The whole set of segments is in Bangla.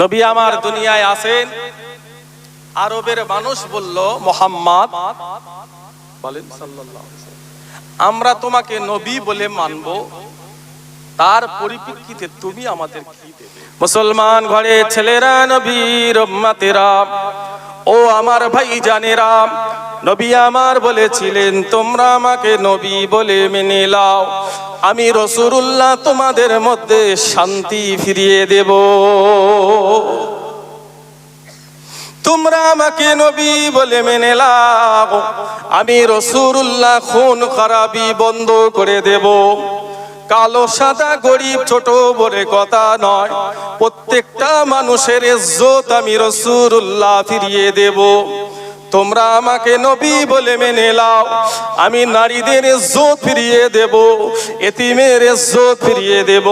নবী আমার দুনিয়ায় আসেন। আরবের মানুষ বলল, মোহাম্মদ, বলেন আমরা তোমাকে নবী বলে মানব। তার পরিপ্রেক্ষিতে তুমি আমাদের কি মুসলমান ঘরে ছেলেরা, নবীর উম্মতেরা, ও আমার ভাই জানেরা নবী আমার বলেছিলেন, তোমরা আমাকে নবী বলে মেনে লাও আমি রসুরুল্লাহ তোমাদের মধ্যে শান্তি ফিরিয়ে দেব। তোমরা আমাকে নবী বলে মেনে লাও আমি রসুরুল্লাহ খুন খারাপি বন্ধ করে দেব। কালো, সাদা, গরিব, ছোট বলে কথা নয়। প্রত্যেকটা মানুষের ইজ্জত আমি রসুরুল্লাহ ফিরিয়ে দেব। তোমরা আমাকে নবী বলে মেনে লাও আমি নারীদের ইজ্জত ফিরিয়ে দেব, এতিমের ইজ্জত ফিরিয়ে দেব।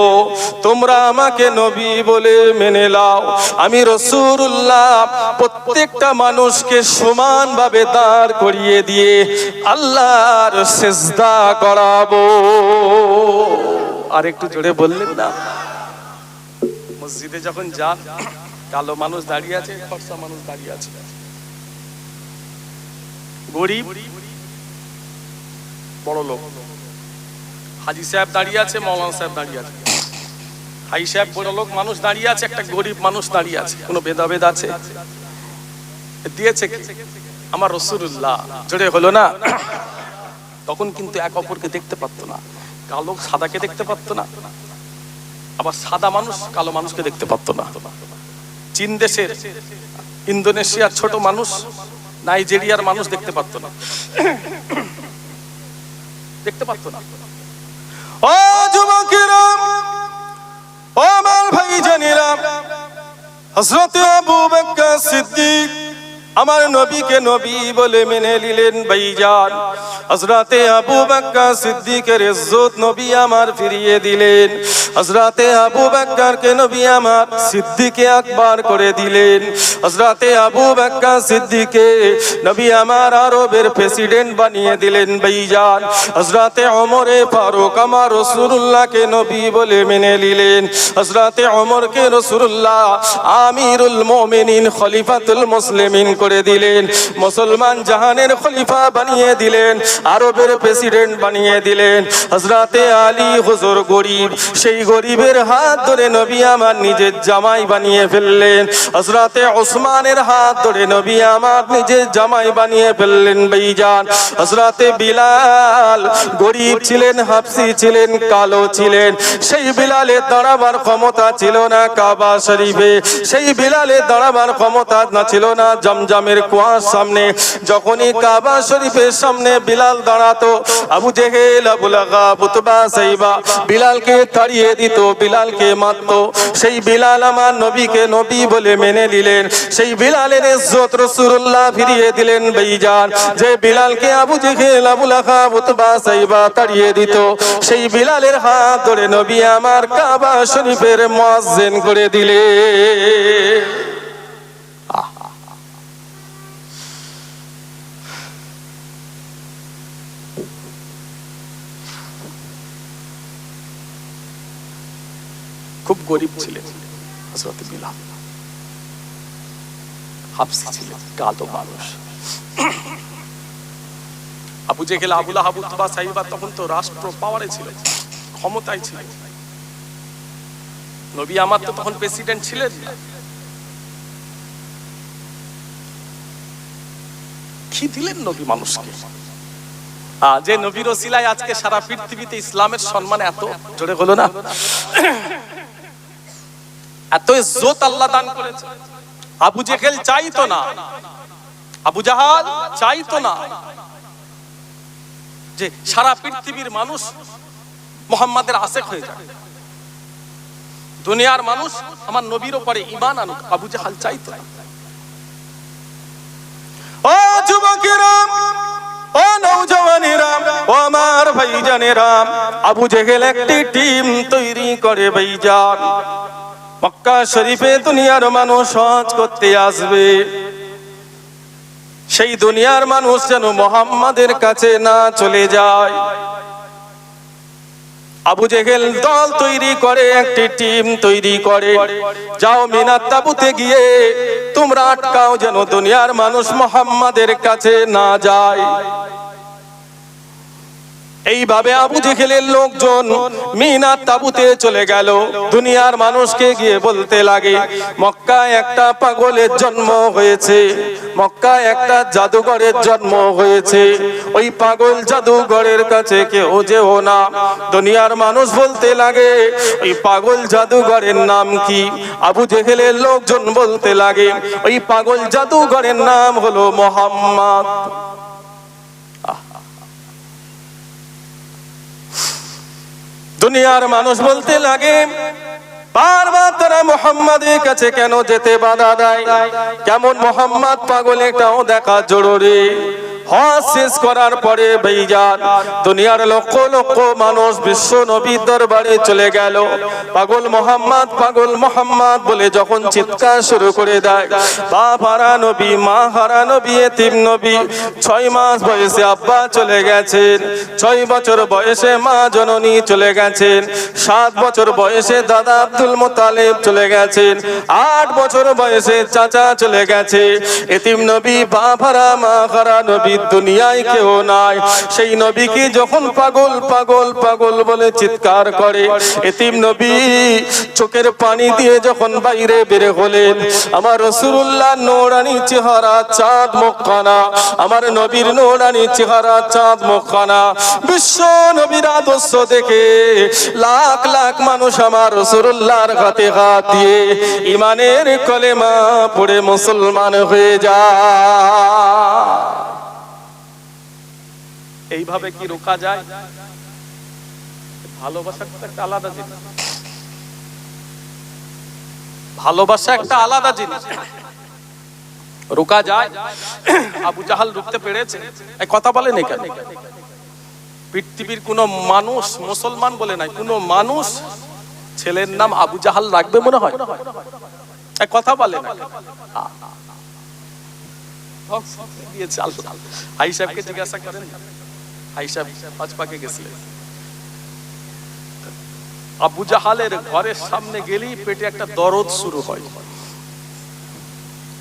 তোমরা আমাকে নবী বলে মেনে লাও আমি রসুল্লাহ প্রত্যেকটা মানুষকে সমানভাবে দাঁড় করিয়ে দিয়ে আল্লাহর সেজদা করাবো। আর একটু জোরে বললেন না? মসজিদে যখন যান, কালো মানুষ দাঁড়িয়ে আছে ফর্সা মানুষ দাঁড়িয়ে আছে। গরিব, বড় লোক। হাজি সাহেব দাঁড়িয়ে আছে, মৌলানা সাহেব দাঁড়িয়ে আছে। হাই সাহেব বড় লোক মানুষ দাঁড়িয়ে আছে, একটা গরিব মানুষ দাঁড়িয়ে আছে। কোনো ভেদাভেদ আছে? দিয়েছে কি? আমার রসুল্লাহ জোরে হলো না? তখন কিন্তু এক অপরকে দেখতে পারতো না। কালো সাদাকে দেখতে পারতো না। আবার সাদা মানুষ কালো মানুষকে দেখতে পারতো না। চীন দেশের ইন্দোনেশিয়ার ছোট মানুষ নাইজেরিয়ার মানুষ দেখতে পারতো না। দেখতে পারতো না। ও যুবকেরা, ও আমার ভাই জানিরা হজরত আবু বকর সিদ্দিক আমার নবীকে নবী বলে মেনে নিলেন ভাইজান হযরতে আবু বাক্কা সিদ্দিকের ইজ্জত নবী আমার ফিরিয়ে দিলেন। হযরতে আবু বকরকে নবী আমার সিদ্দিকে আকবার করে দিলেন। হযরতে আবু বাক্কা সিদ্দিকে নবী আমার আরবের প্রেসিডেন্ট বানিয়ে দিলেন ভাইজান হযরতে ওমরে ফারুক আমার রাসূলুল্লাহকে নবী বলে মেনে নিলেন। হযরতে ওমরকে রাসূলুল্লাহ আমিরুল মুমিনিন খলিফাতুল মুসলিমিন করে দিলেন। মুসলমান জাহানের খলিফা বানিয়ে দিলেন। আরবের প্রেসিডেন্ট বানিয়ে দিলেন। হযরতে আলী হুজুর গরিব, সেই গরিবের হাত ধরে নবী আমার নিজের জামাই বানিয়ে ফেললেন। হযরতে ওসমানের হাত ধরে নবী আমার নিজের জামাই বানিয়ে ফেললেন ভাইজান। হযরতে বিলাল গরিব ছিলেন, হাফসি ছিলেন, কালো ছিলেন। সেই বিলালের দাঁড়াবার ক্ষমতা ছিল না কাবা শরীফে। সেই বিলালের দাঁড়াবার ক্ষমতা না ছিল না জমজমের কুয়ার সামনে, যখনই কাবা শরীফের সামনে বিলাল দাঁড়াতো, আবু জেহেল, আবু লাগা বুতবা সাইবা, বিলালকে তাড়িয়ে দিত, বিলালকে মারতো। সেই বিলাল আমার নবীকে নবী বলে মেনে নিলেন। সেই বিলালের ইজ্জত রাসূলুল্লাহ ফিরিয়ে দিলেন ভাইজান যে বিলালকে আবু জেহেল, আবু লাগা বুতবা সাইবা তাড়িয়ে দিত, সেই বিলালের হাত ধরে নবী আমার কাবা শরীফের মুয়াজ্জিন করে দিলে খুব গরিব ছিলেন, হযরত বিলাল হাফসি ছিলেন কালো মানুষ। আবু জেহেল আবুল আহাবুল তুবা সাহিবা তখন তো রাষ্ট্র পাওয়ারে ছিল, ক্ষমতায় ছিল। নবী আমার তো তখন প্রেসিডেন্ট ছিলেন না। কি দিলেন নবী মানুষকে? যে নবীর ওসিলায় আজকে সারা পৃথিবীতে ইসলামের সম্মান এত? জোরে হলো না। এত ইজ্জত আল্লাহ দান করেছে। আবু জেহেল চাইতো না। আবু জাহাল চাইতো না যে সারা পৃথিবীর মানুষ মোহাম্মদের আশেক হয়ে যায় দুনিয়ার মানুষ আমার নবীর ওপরে ইমান আনুক, আবু জাহাল চাইতো না। ও ও ও আমার আবু জেহেল একটি টিম তৈরি করে ভাইজান। মক্কা শরীফে দুনিয়ার মানুষ হজ করতে আসবে। সেই দুনিয়ার মানুষ যেন মোহাম্মদের কাছে না চলে যায়। আবু জেহেল দল তৈরি করে, একটি টিম তৈরি করে। যাও মিনার তাবুতে গিয়ে তোমরা আটকাও যেন দুনিয়ার মানুষ মোহাম্মদের কাছে না যায়। এইভাবে আবু জেহেলের লোকজন মিনার তাবুতে চলে গেল। দুনিয়ার মানুষকে গিয়ে বলতে লাগে, মক্কায় একটা পাগলের জন্ম হয়েছে, মক্কায় একটা জাদুঘরের জন্ম হয়েছে। ওই পাগল জাদুঘরের কাছে কেউ যেও না। দুনিয়ার মানুষ বলতে লাগে, ওই পাগল জাদুঘরের নাম কি? আবু জেহেলের লোকজন বলতে লাগে, ওই পাগল জাদুঘরের নাম হলো মোহাম্মদ। দুনিয়ার মানুষ বলতে লাগে, বারবার তারা মোহাম্মদের কাছে কেন যেতে বাধা দেয়? কেমন মোহাম্মদ পাগল এটাও দেখা জরুরি। হজ শেষ করার পরে বেইজান, দুনিয়ার লক্ষ লক্ষ মানুষ বিশ্ব নবীর দরবারে চলে গেল। পাগল মোহাম্মদ পাগল মোহাম্মদ বলে যখন চিৎকার শুরু করে দেয়, বাপ হারা নবী, মা হারা নবী, এতিম নবী, ছয় মাস বয়সে আব্বা চলে গেছেন, ছয় বছর বয়সে মা জননী চলে গেছেন, সাত বছর বয়সে দাদা আব্দুল মোতালেব চলে গেছেন, আট বছর বয়সে চাচা চলে গেছে, এতিম নবী বাভারা মা হারা নবী দুনিয়ায় কেউ নাই। সেই নবীকে যখন পাগল পাগল পাগল বলে চিৎকার করে? এতিম নবী চোখের পানি দিয়ে যখন বাইরে বের হলেন, আমার রসুল্লাহ নোরানি চেহারা চাঁদ মুখানা আমার নবীর নোরানি চেহারা চাঁদ মুখানা বিশ্ব নবীর আদর্শ দেখে লাখ লাখ মানুষ আমার রসুল্লাহর হাতে হাত দিয়ে ইমানের কলেমা পড়ে মুসলমান হয়ে যায়। এইভাবে কি রোকা যায়? ভালোবাসা একটা আলাদা জিনিস। ভালোবাসা একটা আলাদা জিনিস। রোকা যায়। আবু জাহাল রুখতে পেরেছে। এই কথা বলেন এখানে পৃথিবীর কোন মানুষ মুসলমান বলে নাই। কোন মানুষ ছেলের নাম আবু জাহাল রাখবে মনে হয়? এই কথা বলে না দিয়েছে আল্লাহ। সাহেবকে জিজ্ঞাসা করেন সাহেব পাঁচ পাকে গেছিলেন। আবু জাহালের ঘরের সামনে গেলেই পেটে একটা দরদ শুরু হয়।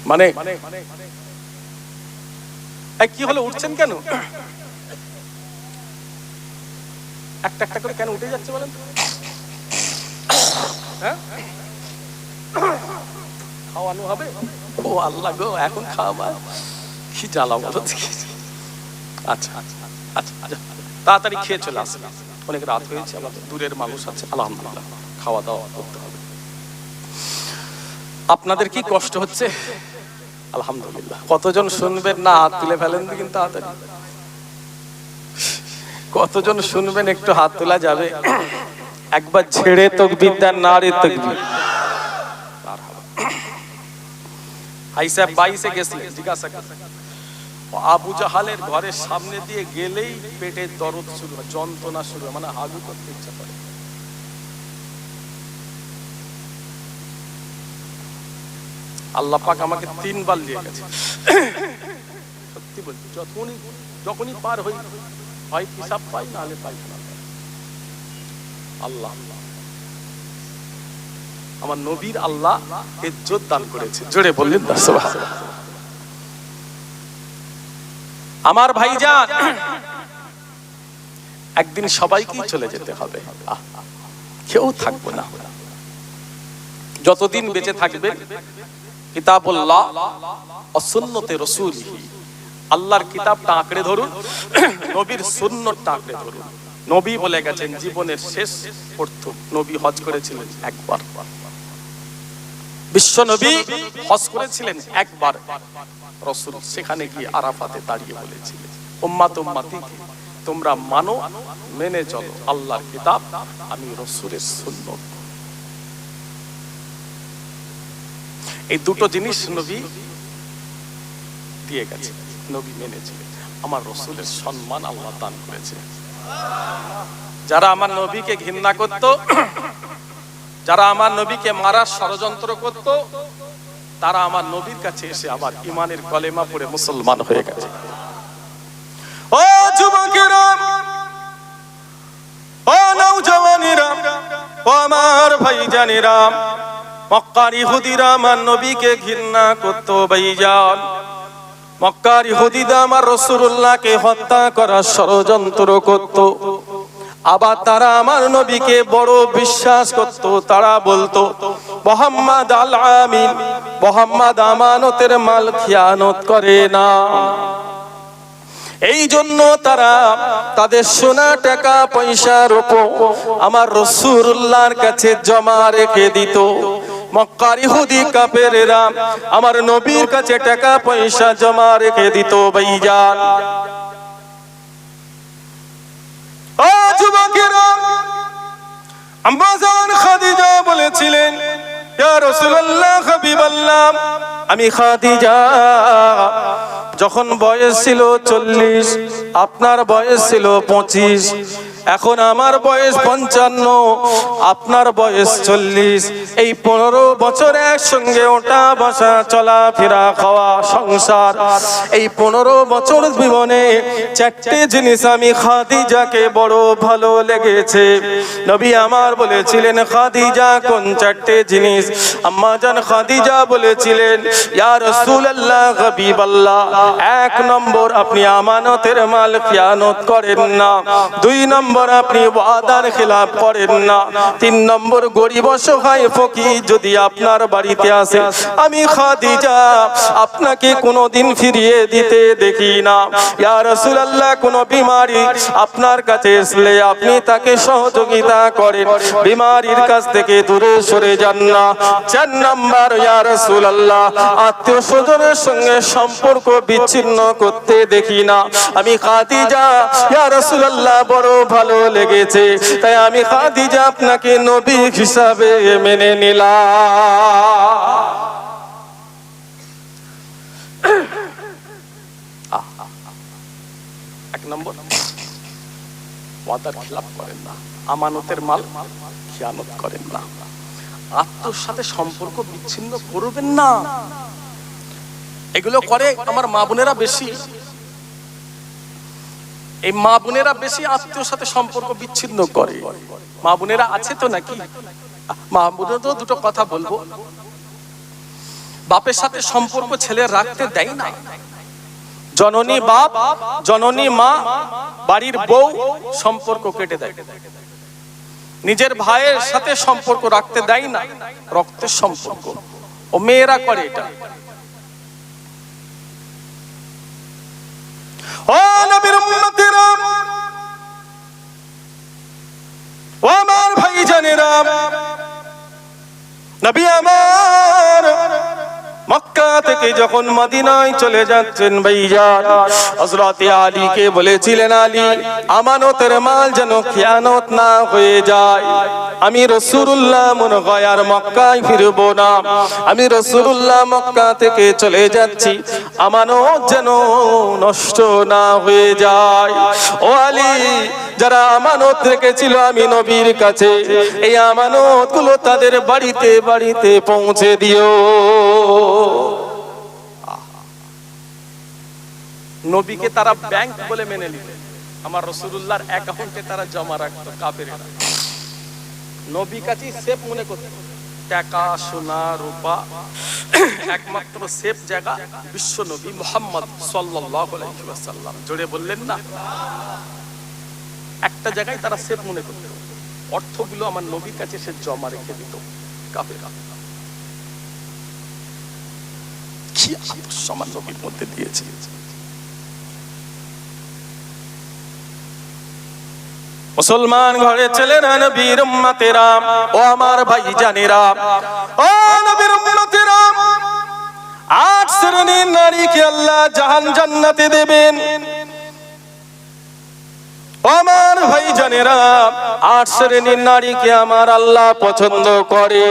মানে কি হলো, উঠছেন কেন? একটা একটা করে কেন উঠে যাচ্ছে বলেন? হ্যাঁ? খাওয়ানো হবে? ও আল্লাহ গো, এখন খাওয়া কি জ্বালা বলো আচ্ছা আচ্ছা। তাড়াতাড়ি খেয়ে চলে আসেন অনেক রাত হয়েছে আমাদের দূরের মানুষ আছে। আলহামদুলিল্লাহ খাওয়া দাওয়া করতে হবে। আপনাদের কি কষ্ট হচ্ছে? আলহামদুলিল্লাহ। কতজন শুনবেন? না, হাত তুলে ফেলেন কিন্তু তাড়াতাড়ি। কতজন শুনবেন? একটু হাত তোলা যাবে। একবার ছেড়ে তকবির দেন না রে তকবির হাই সাহেব, বাইশে গেছিলেন। জিজ্ঞাসা। আবু জাহালের ঘরের সামনে দিয়ে গেলেই পেটে দরদ শুরু হয়, যন্ত্রণা শুরু হয় মানে হাগু করতে ইচ্ছা করে। আল্লাহ পাক আমাকে তিনবার নিয়ে গেছে। সত্যি বলছি, যখনই যখনই পার হই, হয় হিসাব পাই না হলে পায়খানা পাই আল্লাহ, আমার নবীর আল্লাহ ইজ্জত দান করেছে। জোরে বললেন না, সুবহানাল্লাহ। আমার ভাইজান, একদিন সবাইকেই চলে যেতে হবে। কেউ থাকব না। যতদিন বেঁচে থাকবে, কিতাবুল্লাহ অসুন্নতে রসুল, আল্লাহর কিতাবটা আঁকড়ে ধরুন, নবীর সুন্নতটা আঁকড়ে ধরুন। নবী বলে গেছেন, জীবনের শেষ প্রথম নবী হজ করেছিলেন একবার। বিশ্ব নবী হজ করেছিলেন একবার। রসুল সেখানে গিয়ে আরাফাতে দাঁড়িয়ে বলেছিলেন, উম্মাত উম্মাতিকে তোমরা মানো, মেনে চলো, আল্লাহর কিতাব, আমি রসুলের সুন্নত। এই দুটো জিনিস নবী দিয়ে গেছে, নবী মেনেছিলেন। আমার রসুলের সম্মান আল্লাহ দান করেছে যারা আমার নবীকে ঘৃণা করত যারা আমার নবীকে মারার ষড়যন্ত্র করত, তারা আমার নবীর কাছে এসে আবার ইমানের কলেমা পড়ে মুসলমান হয়ে গেছে। ও যুবকেরা, ও নৌজওয়ান ভাইজানেরা, মক্কার ইহুদিরা আমার নবীকে ঘৃণা করতো, ভাইজান। মক্কার হত্যা করার ষড়যন্ত্র করত। আবার তারা আমার নবীকে বড় বিশ্বাস করত। তারা বলতো, মোহাম্মদ আল আমিন, মোহাম্মদ আমানতের মাল খিয়ানত করে না। এই জন্য তারা তাদের সোনা টাকা পয়সার উপর আমার রসুল্লাহর কাছে জমা রেখে দিত। মক্কার ইহুদি কাপেরেরা আমার নবীর কাছে টাকা পয়সা জমা রেখে দিত, ভাইজান। আম্মাজান খাদিজা বলেছিলেন আমি খাদিজা যখন বয়স ছিল চল্লিশ আপনার বয়স ছিল পঁচিশ এখন আমার বয়স পঞ্চান্ন, আপনার বয়স চল্লিশ। এই পনেরো বছর একসঙ্গে ওটা বসা, চলা, ফেরা, খাওয়া, সংসার। এই পনেরো বছর জীবনে চারটে জিনিস আমি খাদিজাকে বড় ভালো লেগেছে। নবী আমার বলেছিলেন, খাদিজা, কোন চারটে জিনিস? আম্মা জান খাদিজা বলেছিলেন, ইয়া রাসূলুল্লাহ, হাবিবাল্লাহ, এক নম্বর আপনি আমানতের মাল খিয়ানত করেন না। দুই নম্বর আপনি ওয়াদার খেলাপ করেন না। তিন নম্বর গরিব অসহায় ফকির যদি আপনার বাড়িতে আসে, আমি খাদিজা, আপনাকে কোনোদিন ফিরিয়ে দিতে দেখি না। ইয়া রাসূলুল্লাহ, কোনো বিমারি আপনার কাছে আসলে আপনি তাকে সহযোগিতা করেন। বিমারির কাছ থেকে দূরে সরে যান না। চার নাম্বার, ইয়া রাসূলুল্লাহ, আত্মীয় স্বজনের সঙ্গে সম্পর্ক বিচ্ছিন্ন করতে দেখি না। আমি খাদিজা, ইয়া রাসূলুল্লাহ, বড় ভালো লেগেছে। তাই আমি খাদিজা আপনাকে নবী হিসাবে মেনে নিলাম। আমানতের মাল করেন না। সাথে সম্পর্ক বিচ্ছিন্ন করবেন না। এগুলো করে আমার মা বোনেরা বেশি। এই মা বোনেরা বেশি আত্মীয় সাথে সম্পর্ক বিচ্ছিন্ন করে। মা বোনেরা আছে তো নাকি? মা বোনের তো দুটো কথা বলব। বাপের সাথে সম্পর্ক ছেলে রাখতে দেয় না। জননী বাপ, জননী মা, বাড়ির বউ সম্পর্ক কেটে দেয়। নিজের ভাইয়ের সাথে সম্পর্ক রাখতে দেয় না। রক্তের সম্পর্ক। ও মেয়েরা করে এটা। ও নবীর উম্মতেরা আমার নবী আমার, মক্কা থেকে যখন মদিনায় চলে যাচ্ছেন ভাইজান, হযরত আলীকে বলেছিলেন আলী, আমানতের মাল যেন খেয়ানত না হয়ে যায়। আমি রাসূলুল্লাহ মন গয়ার মক্কায় ফিরবো না। আমি রাসূলুল্লাহ মক্কা থেকে চলে যাচ্ছি। আমানত যেন নষ্ট না হয়ে যায়। ও আলী, যারা আমানত রেখেছিল আমি নবীর কাছে, এই আমানতগুলো তাদের বাড়িতে বাড়িতে পৌঁছে দিও। নবীকে তারা ব্যাংক বলে মেনে নিল। আমার রসুল্লাহর অ্যাকাউন্টে তারা জমা রাখতো কাপের নবী কাছে সেফ মনে করত টাকা, সোনা, রূপা, একমাত্র সেফ জায়গা বিশ্ব নবী মোহাম্মদ ওয়াসাল্লাম। জোরে বললেন না? একটা জায়গায় তারা সেফ মনে করত। অর্থগুলো আমার নবীর কাছে সে জমা রেখে দিত। কাপের কি আদর্শ আমার নবীর মধ্যে দিয়েছে? মুসলমান ঘরে ছেলেরা নবীর উম্মতেরা। ও আমার ভাই জানেরা ও নবীর উম্মতেরা। আট শ্রেণির নারীকে আল্লাহ জাহান জান্নাতে দেবেন। আমার ভাই জানেরা আট শ্রেণির নারীকে আমার আল্লাহ পছন্দ করে।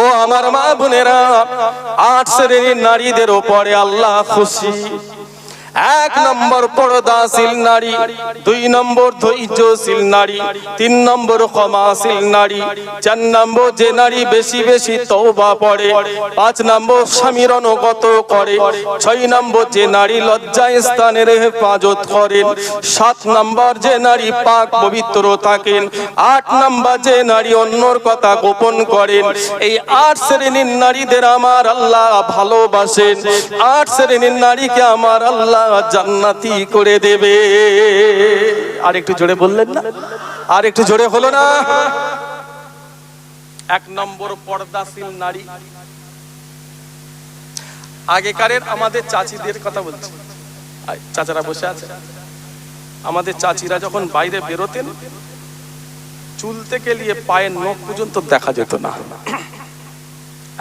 ও আমার মা বোনেরা, আট শ্রেণির নারীদের ওপরে আল্লাহ খুশি। এক নম্বর পর্দাশীল নারী, দুই নম্বর ধৈর্যশীল নারী, তিন নম্বর ক্ষমাশীল নারী, চার নম্বর যে নারী বেশি বেশি তওবা পড়ে, পাঁচ নম্বর স্বামীর অনুগত করে, ছয় নম্বর যে নারী লজ্জা স্থানের হেফাজত করেন সাত নম্বর যে নারী পাক পবিত্র থাকেন, আট নম্বর যে নারী অন্যর কথা গোপন করেন, এই আট শ্রেণির নারীদের আমার আল্লাহ ভালোবাসেন, আট শ্রেণির নারীকে আমার আল্লাহ জান্নাতি করে দেবে। আর একটু জোরে বললেন না? আর একটু জোরে হলো না? এক নম্বর পর্দাশীল নারী। আগেকারের আমাদের চাচিদের কথা বলছি। চাচারা বসে আছে। আমাদের চাচিরা যখন বাইরে বেরোতেন, চুল থেকে নিয়ে পায়ের নখ পর্যন্ত দেখা যেত না।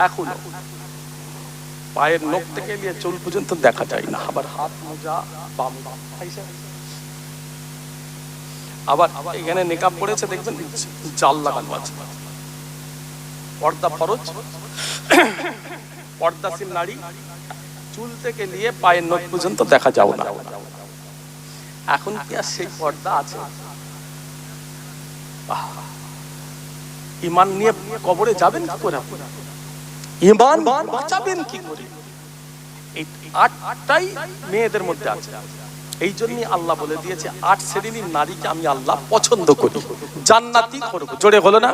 এখনও পায়ের নখ থেকে নিয়ে চুল পর্যন্ত দেখা যায় না। আবার হাত মোজা, বাম আবার এখানে নেকাব পড়েছে, দেখবেন? জাল লাগানো আছে। পর্দা ফরজ। পর্দাশীল নারী চুল থেকে নিয়ে পায়ের নখ পর্যন্ত দেখা যাও না। এখন কি আর সেই পর্দা আছে! ইমান নিয়ে কবরে যাবেন কি করে? ইমান বাঁচাবেন কি করে? এই আটটাই মেয়েদের মধ্যে আছে। এই জন্য আল্লাহ বলে দিয়েছে, আট শ্রেণির নারীকে আমি আল্লাহ পছন্দ করি। জান্নাতি করব। জোরে হলো না?